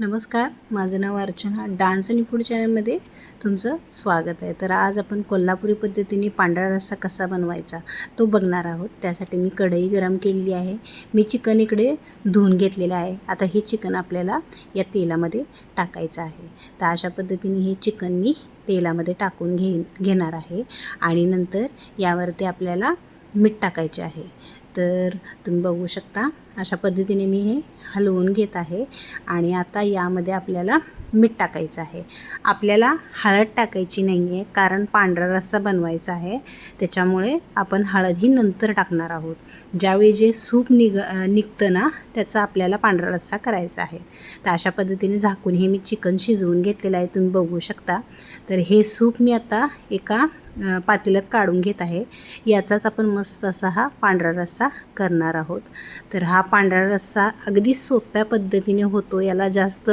नमस्कार माझं नाव अर्चना. डान्स आणि फूड चॅनलमध्ये तुमचं स्वागत आहे. तर आज आपण कोल्हापुरी पद्धतीने पांढरा रस्सा कसा बनवायचा तो बघणार आहोत. त्यासाठी मी कढई गरम केलेली आहे. मी चिकन इकडे धुवून घेतलेलं आहे. आता हे चिकन आपल्याला या तेलामध्ये टाकायचं आहे. तर अशा पद्धतीने हे चिकन मी तेलामध्ये टाकून घे घेणार आहे. आणि नंतर यावरती आपल्याला मीठ टाकायचे आहे. तर तुम्ही बघू शकता अशा पद्धतीने मी हे हलवून घेत आहे आणि आता यामध्ये आपल्याला मीठ टाकायचं आहे. आपल्याला हळद टाकायची नाही आहे कारण पांढरा रस्सा बनवायचा आहे. त्याच्यामुळे आपण हळद ही नंतर टाकणार आहोत. ज्यावेळी जे सूप निग निघतं ना त्याचा आपल्याला पांढरा रस्सा करायचा आहे. तर अशा पद्धतीने झाकून हे मी चिकन शिजवून घेतलेलं आहे तुम्ही बघू शकता. तर हे सूप मी आता एका पातेल्यात काढून घेत आहे. याचाच आपण मस्त असा हा पांढरा रस्सा करणार आहोत. तर हा पांढरा रस्सा अगदी सोप्या पद्धतीने होतो. याला जास्त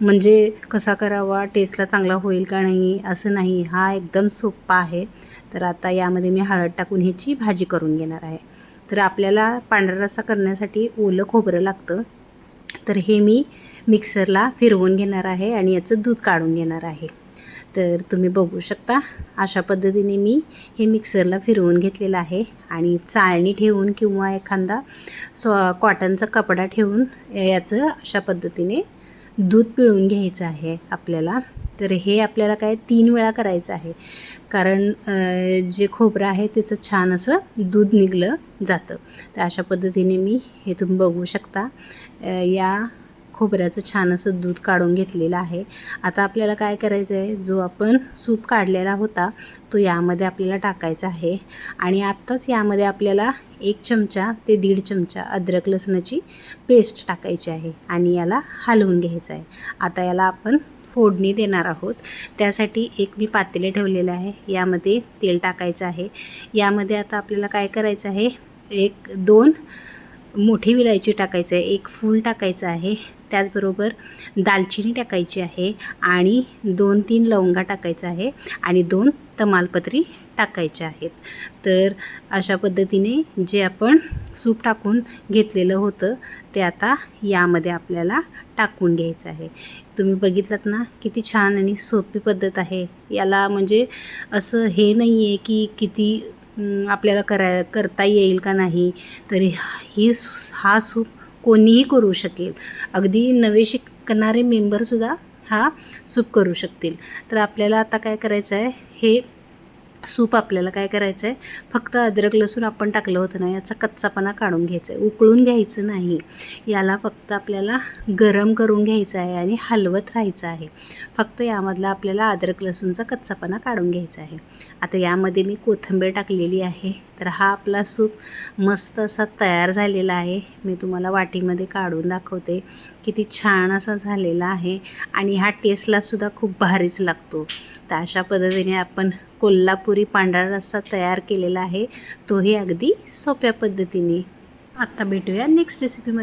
म्हणजे कसा करावा टेस्टला चांगला होईल का नाही असं नाही. हा एकदम सोप्पा आहे. तर आता यामध्ये मी हळद टाकून ह्याची भाजी करून घेणार आहे. तर आपल्याला पांढरा रस्सा करण्यासाठी ओलं खोबरं लागतं. तर हे मी मिक्सरला फिरवून घेणार आहे आणि याचं दूध काढून घेणार आहे. तर तुम्ही बघू शकता अशा पद्धतीने मी हे मिक्सरला फिरवून घेतलेलं आहे आणि चाळणी ठेवून किंवा एखादा सॉ कॉटनचा कपडा ठेवून याचं अशा पद्धतीने दूध पिळून घ्यायचं आहे आपल्याला. तर हे आपल्याला काय तीन वेळा करायचं आहे. कारण जे खोबरं आहे त्याचं छान असं दूध निघलं जातं. तर अशा पद्धतीने मी हे तुम्ही बघू शकता. या खोबऱ्याचं छान असं दूध काढून घेतलेलं आहे. आता आपल्याला काय करायचं आहे? जो आपण सूप काढलेला होता तो यामध्ये आपल्याला टाकायचा आहे. आणि आत्ताच यामध्ये आपल्याला एक चमचा ते दीड चमचा अद्रक लसणाची पेस्ट टाकायची आहे आणि याला हलवून घ्यायचं आहे. आता याला आपण फोडणी देणार आहोत. त्यासाठी एक मी पातेले ठेवलेलं आहे. यामध्ये तेल टाकायचं आहे. यामध्ये आता आपल्याला काय करायचं आहे? एक दोन मोठी विलायची टाकायचं आहे एक फूल टाकायचं आहे त्याचबरोबर दालचिनी टाकायची आहे आणि दोन तीन लवंगा टाकायचं आहे आणि दोन तमालपत्री टाकायचे आहेत. तर अशा पद्धतीने जे आपण सूप टाकून घेतलेलं होतं ते आता यामध्ये आपल्याला टाकून घ्यायचं आहे. तुम्ही बघितलात ना किती छान आणि सोपी पद्धत आहे. याला म्हणजे असं हे नाही आहे की किती आपल्याला करा करता येईल का नाही तरी ही सु- हा सूप कोणीही करू शकेल. अगदी नवे शिकणारे मेंबरसुद्धा हा सूप करू शकतील. तर आपल्याला आता काय करायचं आहे हे सूप आपल्याला काय करायचं आहे फक्त अद्रक लसूण आपण टाकलं होतं ना याचा कच्चापणा काढून घ्यायचा आहे उकळून घ्यायचं नाही. याला फक्त आपल्याला गरम करून घ्यायचं आहे आणि हलवत राहायचं आहे. फक्त यामधला आपल्याला अद्रक लसूणचा कच्चापणा काढून घ्यायचा आहे. आता यामध्ये मी कोथिंबीर टाकलेली आहे. तर हा आपला सूप मस्त असा तयार झालेला आहे. मी तुम्हाला वाटीमध्ये काढून दाखवते. किती छान असा झालेला आहे. आणि हा टेस्टलासुद्धा खूप भारीच लागतो. तर अशा पद्धतीने आपण कोल्हापुरी पांढरा रस्सा तयार केलेला आहे. तोही अगदी सोप्या पद्धतीने. आत्ता भेटूया नेक्स्ट रेसिपीमध्ये